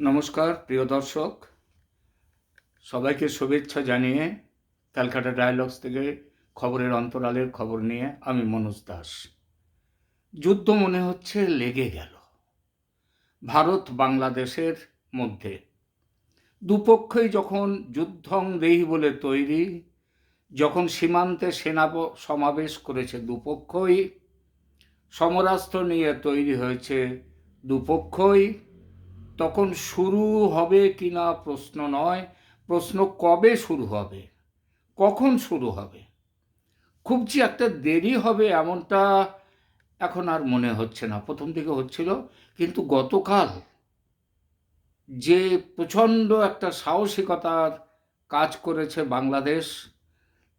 নমস্কার, প্রিয় দর্শক। সবাইকে শুভেচ্ছা জানিয়ে ক্যালকাটা ডায়ালগস থেকে খবরের অন্তরালের খবর নিয়ে আমি মনোজ দাস। যুদ্ধ মনে হচ্ছে লেগে গেল। ভারত বাংলাদেশের মধ্যে। দুপক্ষই যখন যুদ্ধং দেহি বলে তৈরি, যখন সীমান্তে সেনা সমাবেশ করেছে দুপক্ষই, সমরাস্ত্র নিয়ে তৈরি হয়েছে দুপক্ষই তখন শুরু হবে কি না প্রশ্ন নয়। প্রশ্ন কবে শুরু হবে? কখন শুরু হবে? খুব যে একটা দেরি হবে এমনটা এখন আর মনে হচ্ছে না। প্রথম দিকে হচ্ছিল, কিন্তু গতকাল যে প্রচণ্ড একটা সাহসিকতার কাজ করেছে বাংলাদেশ,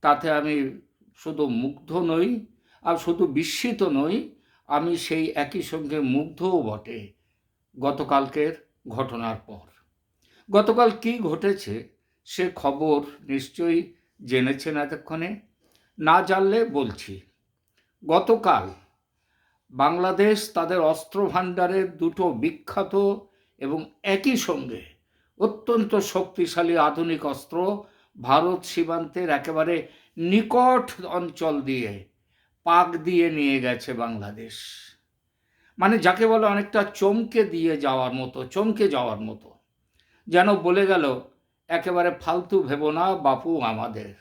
তাতে আমি শুধু মুগ্ধ নই, আর শুধু বিস্মিত নই, আমি সেই একই সঙ্গে মুগ্ধও বটে। গতকালকের ঘটনার পর। গতকাল কি ঘটেছে সে খবর নিশ্চয়ই জেনেছেন এতক্ষণে? না জানলে বলছি। গতকাল বাংলাদেশ তাদের অস্ত্র ভাণ্ডারের দুটো বিখ্যাত এবং একই সঙ্গে অত্যন্ত শক্তিশালী আধুনিক অস্ত্র ভারত সীমান্তের একেবারে নিকট অঞ্চল দিয়ে পাক দিয়ে নিয়ে গেছে বাংলাদেশ। মানে যাকে বলে অনেকটা চমকে দিয়ে যাওয়ার মতো, চমকে যাওয়ার মতো। যেন বলে গেল, একেবারে ফালতু ভেবো না বাপু আমাদের।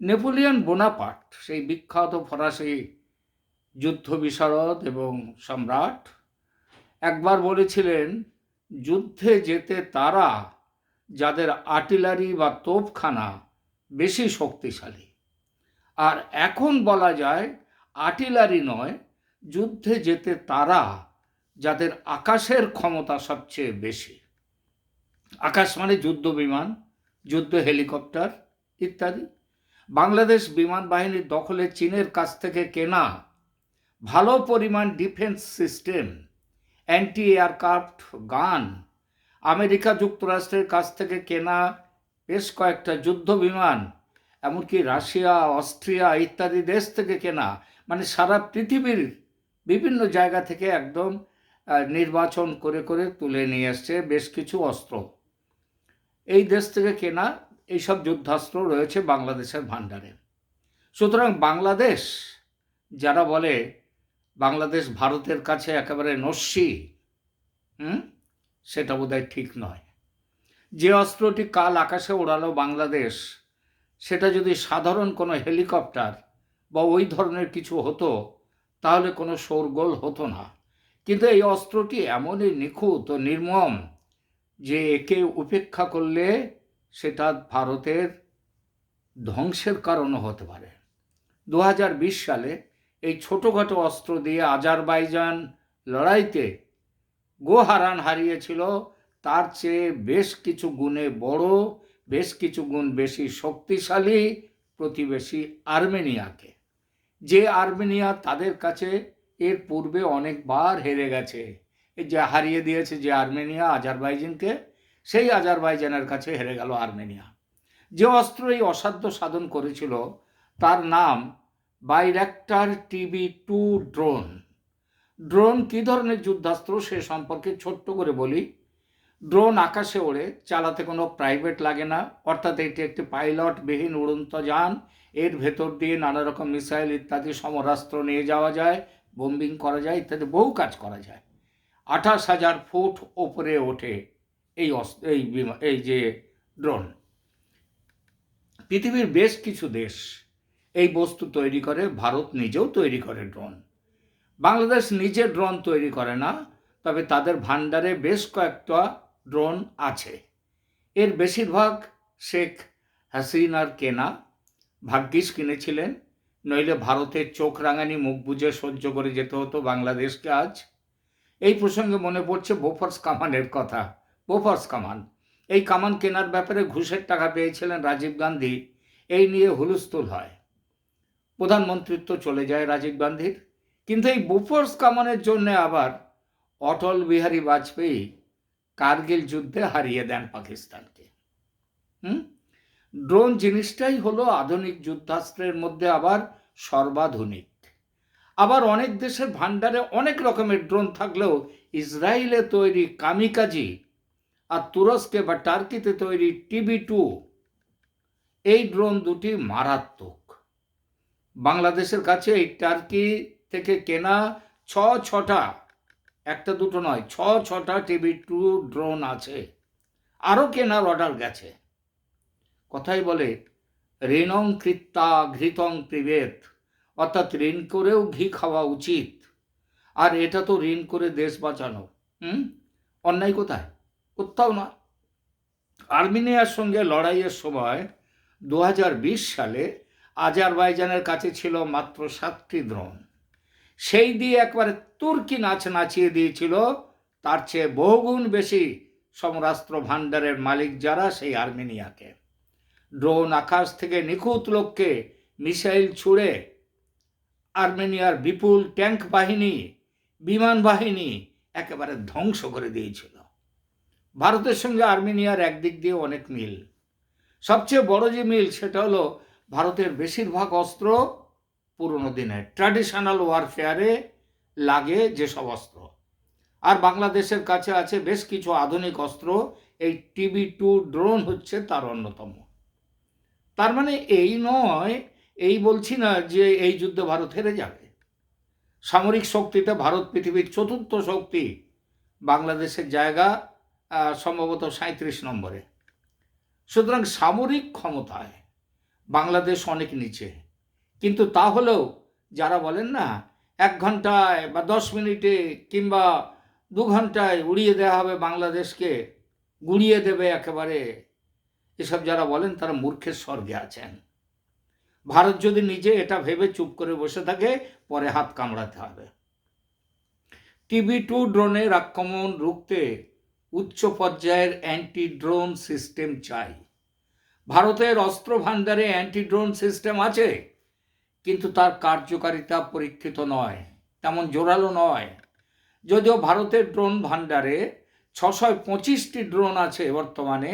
নেপোলিয়ন বোনাপাট সেই বিখ্যাত ফরাসি যুদ্ধ বিশারদ এবং সম্রাট, একবার বলেছিলেন, যুদ্ধে যেতে তারা যাদের আর্টিলারি বা তোপখানা বেশি শক্তিশালী। আর এখন বলা যায়, আর্টিলারি নয় যুদ্ধে যেতে তারা যাদের আকাশের ক্ষমতা সবচেয়ে বেশি। আকাশ মানে যুদ্ধ বিমান, যুদ্ধ হেলিকপ্টার ইত্যাদি। বাংলাদেশ বিমান বাহিনীর দখলে চীনের কাছ থেকে কেনা ভালো পরিমাণ defence system anti aircraft gun America যুক্তরাষ্ট্রের কাছ থেকে কেনা বেশ কয়েকটা যুদ্ধ বিমান, এমনকি রাশিয়া, অস্ট্রিয়া ইত্যাদি দেশ থেকে কেনা মানে সারা পৃথিবীর বিভিন্ন জায়গা থেকে একদম নির্বাচন করে করে তুলে নিয়ে এসছে বেশ কিছু অস্ত্র। এই দেশ থেকে কেনা এইসব যুদ্ধাস্ত্র রয়েছে বাংলাদেশের ভাণ্ডারে। সুতরাং বাংলাদেশ, যারা বলে বাংলাদেশ ভারতের কাছে একেবারে নস্যি, হুম? সেটা বোধহয় ঠিক নয়। যে অস্ত্রটি কাল আকাশে ওড়ালো বাংলাদেশ, সেটা যদি সাধারণ কোনো হেলিকপ্টার বা ওই ধরনের কিছু হতো তাহলে কোনো শোরগোল হতো না। কিন্তু এই অস্ত্রটি এমনই নিখুঁত ও নির্মম যে একে উপেক্ষা করলে সেটা ভারতের ধ্বংসের কারণও হতে পারে। দু হাজার বিশ সালে এই ছোটোখাটো অস্ত্র দিয়ে আজারবাইজান লড়াইতে গোহারান হারিয়েছিল। তার চেয়ে বেশ কিছু গুণে বড়, বেশ কিছু গুণ বেশি শক্তিশালী প্রতিবেশী আর্মেনিয়াকে। যে আর্মেনিয়া তাদের কাছে এর পূর্বে অনেকবার হেরে গেছে। যে হারিয়ে দিয়েছে যে আর্মেনিয়া, আজারবাইজানকে, সেই আজারবাইজানের কাছে হেরে গেল আর্মেনিয়া। যে অস্ত্র এই অসাধ্য সাধন করেছিল, তার নাম Bayraktar TV two drone. Drone কী ধরনের যুদ্ধাস্ত্র সে সম্পর্কে ছোট্ট করে বলি। ড্রোন আকাশে ওড়ে, চালাতে কোনো প্রাইভেট লাগে না, অর্থাৎ এটি একটি পাইলটবিহীন উড়ন্ত যান এর ভেতর দিয়ে নানা রকম মিসাইল ইত্যাদি সমরাস্ত্র নিয়ে যাওয়া যায়, বোম্বিং করা যায়, ইত্যাদি বহু কাজ করা যায়। আঠাশ হাজার ফুট ওপরে ওঠে এই এই এই যে ড্রোন। পৃথিবীর বেশ কিছু দেশ এই বস্তু তৈরি করে, ভারত নিজেও তৈরি করে ড্রোন। বাংলাদেশ নিজে ড্রোন তৈরি করে না, তবে তাদের ভাণ্ডারে বেশ কয়েকটা ড্রোন আছে। এর বেশিরভাগ শেখ হাসিনার কেনা ভাগ্যিস কিনেছিলেন, নইলে ভারতের চোখ রাঙানি মুখ বুঝে সহ্য করে যেতে হতো বাংলাদেশকে আজ। এই প্রসঙ্গে মনে পড়ছে বোফার্স কামানের কথা। বোফার্স কামান, এই কামান কেনার ব্যাপারে ঘুষের টাকা পেয়েছিলেন রাজীব গান্ধী, এই নিয়ে হুলস্থুল হয়। প্রধানমন্ত্রিত্ব চলে যায় রাজীব গান্ধীর, কিন্তু এই বোফোর্স কামানের জন্য আবার অটল বিহারী বাজপেয়ী কার্গিল যুদ্ধে হারিয়ে দেন পাকিস্তানকে। হুম? ড্রোন জিনিসটাই হলো আধুনিক যুদ্ধাস্ত্রের মধ্যে আবার সর্বাধুনিক। আবার অনেক দেশের ভাণ্ডারে অনেক রকমের ড্রোন থাকলেও ইসরায়েলে তৈরি কামিকাজি আর তুরস্কে বা টার্কিতে তৈরি টিবি টু, এই ড্রোন দুটি মারাত্মক। বাংলাদেশের কাছে এই টার্কি থেকে কেনা ছ ছটা, একটা দুটো নয়, ছ ছটা টিবি টু ড্রোন আছে। আরও কেনার অর্ডার গেছে। কথাই বলে, ঋণং কৃত্তা ঘৃতং প্রিবেত অর্থাৎ ঋণ করেও ঘি খাওয়া উচিত। আর এটা তো ঋণ করে দেশ বাঁচানো। হুম? অন্যায় কোথায়? কোথাও না। আর্মেনিয়ার সঙ্গে লড়াইয়ের সময় দু হাজার বিশ সালে আজারবাইজানের কাছে ছিল মাত্র সাতটি দ্রোণ। সেই দিয়ে একবারে তুর্কি নাচ নাচিয়ে দিয়েছিল, তার চেয়ে বহুগুণ বেশি সমরাস্ত্র ভাণ্ডারের মালিক যারা সেই আর্মেনিয়াকে। ড্রোন আকাশ থেকে নিখুঁত লোককে মিসাইল ছুড়ে আর্মেনিয়ার বিপুল ট্যাঙ্ক বাহিনী, বিমান বাহিনী একেবারে ধ্বংস করে দিয়েছিল। ভারতের সঙ্গে আর্মেনিয়ার একদিক দিয়ে অনেক মিল। সবচেয়ে বড় যে মিল সেটা হলো ভারতের বেশিরভাগ অস্ত্র পুরনো দিনের ট্র্যাডিশনাল ওয়ারফেয়ারে লাগে যেসব অস্ত্র। আর বাংলাদেশের কাছে আছে বেশ কিছু আধুনিক অস্ত্র, এই টিবি টু ড্রোন হচ্ছে তার অন্যতম। তার মানে এই নয়, এই বলছি না যে এই যুদ্ধে ভারত হেরে যাবে। সামরিক শক্তিতে ভারত পৃথিবীর চতুর্থ শক্তি বাংলাদেশের জায়গা সম্ভবত সাঁত্রিশ নম্বরে। সুতরাং সামরিক ক্ষমতায় বাংলাদেশ অনেক নিচে। কিন্তু তাহলেও যারা বলেন না, এক ঘন্টায় বা দশ মিনিটে কিংবা দু ঘন্টায় উড়িয়ে দেওয়া হবে বাংলাদেশকে গুড়িয়ে দেবে একেবারে এসব যারা বলেন তারা মূর্খের স্বর্গে আছেন। ভারত যদি নিজে এটা ভেবে চুপ করে বসে থাকে, পরে হাত কামড়াতে হবে। টিভি টু ড্রোনের আক্রমণ রুখতে উচ্চ পর্যায়ের অ্যান্টি ড্রোন সিস্টেম চাই। ভারতের অস্ত্র ভাণ্ডারে অ্যান্টি ড্রোন সিস্টেম আছে, কিন্তু তার কার্যকারিতা পরীক্ষিত নয়, তেমন জোরালো নয়। যদিও ভারতের ড্রোন ভাণ্ডারে ছশো পঁচিশটি ড্রোন আছে বর্তমানে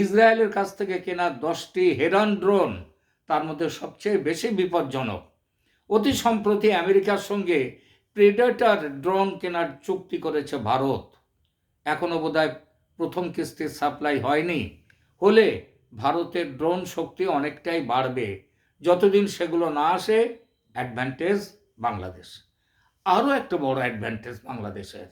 ইসরায়েলের কাছ থেকে কেনা দশটি হেরান ড্রোন তার মধ্যে সবচেয়ে বেশি বিপজ্জনক। অতি সম্প্রতি আমেরিকার সঙ্গে প্রেডেটার ড্রোন কেনার চুক্তি করেছে ভারত। এখনও বোধহয় প্রথম কিস্তির সাপ্লাই হয়নি। হলে ভারতের ড্রোন শক্তি অনেকটাই বাড়বে। যতদিন সেগুলো না আসে, অ্যাডভান্টেজ বাংলাদেশ। আরও একটা বড় অ্যাডভান্টেজ বাংলাদেশের।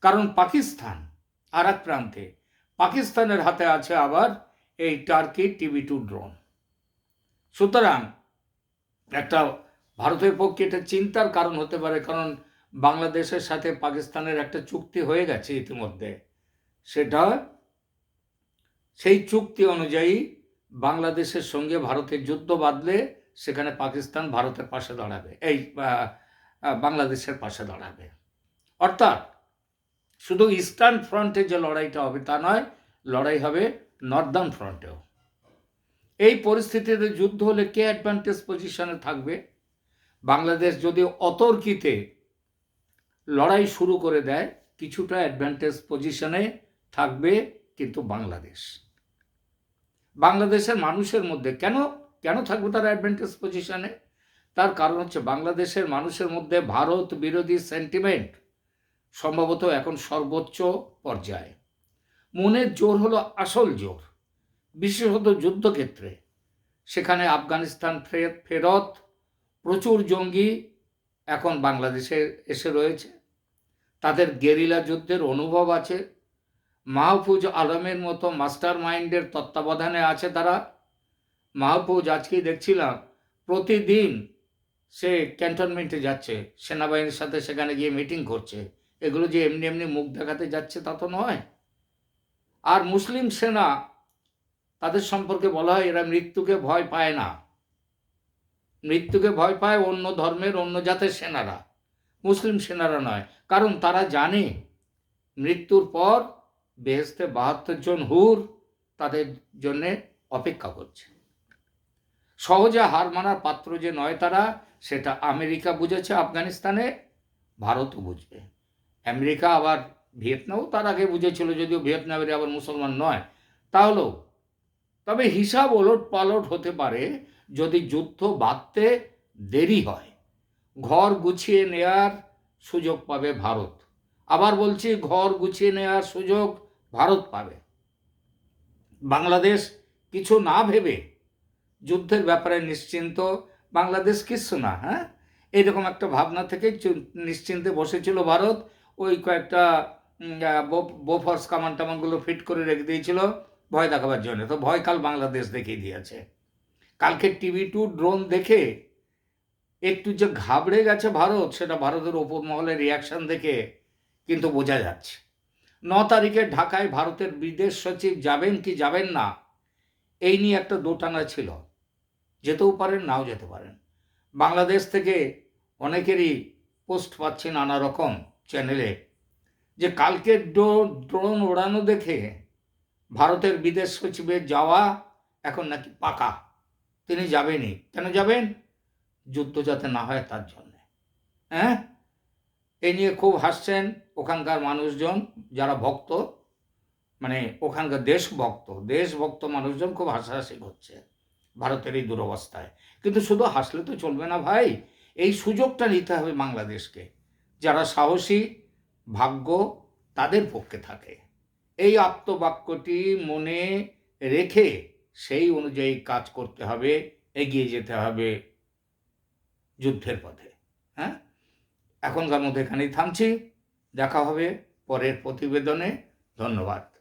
কারণ পাকিস্তান আর এক প্রান্তে পাকিস্তানের হাতে আছে আবার এই টার্কি টিভি টু ড্রোন। সুতরাং একটা ভারতের পক্ষে এটা চিন্তার কারণ হতে পারে, কারণ বাংলাদেশের সাথে পাকিস্তানের একটা চুক্তি হয়ে গেছে ইতিমধ্যে। সেটা সেই চুক্তি অনুযায়ী বাংলাদেশের সঙ্গে ভারতের যুদ্ধ বাঁধলে সেখানে পাকিস্তান ভারতের পাশে দাঁড়াবে, এই বাংলাদেশের পাশে দাঁড়াবে। অর্থাৎ শুধু ইস্টার্ন ফ্রন্টে যে লড়াইটা হবে তা নয়, লড়াই হবে নর্দার্ন ফ্রন্টেও। এই পরিস্থিতিতে যুদ্ধ হলে কে অ্যাডভান্টেজ পজিশনে থাকবে? বাংলাদেশ যদি অতর্কিতে লড়াই শুরু করে দেয়, কিছুটা অ্যাডভান্টেজ পজিশনে থাকবে কিন্তু বাংলাদেশ। বাংলাদেশের মানুষের মধ্যে কেন কেন থাকবে তার অ্যাডভান্টেজ পজিশনে তার কারণ হচ্ছে বাংলাদেশের মানুষের মধ্যে ভারত বিরোধী সেন্টিমেন্ট সম্ভবত এখন সর্বোচ্চ পর্যায়ে। মনের জোর হলো আসল জোর, বিশেষত যুদ্ধক্ষেত্রে। সেখানে আফগানিস্তান ফেরত, প্রচুর জঙ্গি এখন বাংলাদেশে এসে রয়েছে। তাদের গেরিলা যুদ্ধের অনুভব আছে। মাহফুজ আলমের মতো মাস্টার মাইন্ডের তত্ত্বাবধানে আছে তারা। মাহফুজ আজকেই দেখছিলাম, প্রতিদিন সে ক্যান্টনমেন্টে যাচ্ছে, সেনাবাহিনীর সাথে সেখানে গিয়ে মিটিং করছে। এগুলো যে এমনি এমনি মুখ দেখাতে যাচ্ছে তা তো নয়। আর মুসলিম সেনা, তাদের সম্পর্কে বলা হয় এরা মৃত্যুকে ভয় পায় না। মৃত্যুকে ভয় পায় অন্য ধর্মের, অন্য জাতের সেনারা। মুসলিম সেনারা নয়। কারণ তারা জানে, মৃত্যুর পর বেহেস্তে বাহাত্তর জন হুর তাদের জন্যে অপেক্ষা করছে। সহজে হার মানার পাত্র যে নয় তারা, সেটা আমেরিকা বুঝেছে, আফগানিস্তানে, ভারতও বুঝবে। আমেরিকা আবার ভিয়েতনামও তার আগে বুঝেছিল যদিও ভিয়েতনামের আবার মুসলমান নয়, তাহলেও। তবে হিসাব ওলট পালট হতে পারে যদি যুদ্ধ বাঁধতে দেরি হয়। ঘর গুছিয়ে নেয়ার সুযোগ পাবে ভারত। আবার বলছি, ঘর গুছিয়ে নেওয়ার সুযোগ ভারত পাবে। বাংলাদেশ কিছু না ভেবে যুদ্ধের ব্যাপারে নিশ্চিন্ত, বাংলাদেশ কিচ্ছু না হ্যাঁ? এরকম একটা ভাবনা থেকে নিশ্চিন্তে বসেছিল ভারত। ওই কয়েকটা বোফর্স কামান টামানগুলো ফিট করে রেখে দিয়েছিল। ভয় দেখাবার জন্য। তো ভয় কাল বাংলাদেশ দেখিয়ে দিয়েছে। কালকে টিভি টু ড্রোন দেখে একটু যে ঘাবড়ে গেছে ভারত, সেটা ভারতের ওপর মহলের রিয়াকশন দেখে কিন্তু বোঝা যাচ্ছে। ন তারিখে ঢাকায় ভারতের বিদেশ সচিব যাবেন কি যাবেন না, এই নিয়ে একটা দোটানা ছিল। যেতেও পারেন, নাও যেতে পারেন। বাংলাদেশ থেকে অনেকেরই পোস্ট পাচ্ছি নানা রকম। চ্যানেলে যে কালকে ড্রোন ওড়ানো দেখে ভারতের বিদেশ সচিবের যাওয়া এখন নাকি পাকা। তিনি যাবেনই। কেন যাবেন? যুদ্ধ যাতে না হয় তার জন্য। হ্যাঁ? এই নিয়ে খুব হাসছেন ওখানকার মানুষজন যারা ভক্ত মানে ওখানকার দেশভক্ত। দেশভক্ত মানুষজন খুব হাসাহাসি করছে ভারতের এই দুরবস্থায়। কিন্তু শুধু হাসলে তো চলবে না ভাই। এই সুযোগটা নিতে হবে বাংলাদেশকে। যারা সাহসী, ভাগ্য তাদের পক্ষে থাকে। এই আত্মবাক্যটি মনে রেখে সেই অনুযায়ী কাজ করতে হবে, এগিয়ে যেতে হবে যুদ্ধের পথে হ্যাঁ? এখনকার মধ্যে এখানেই থামছি। দেখা হবে পরের প্রতিবেদনে। ধন্যবাদ।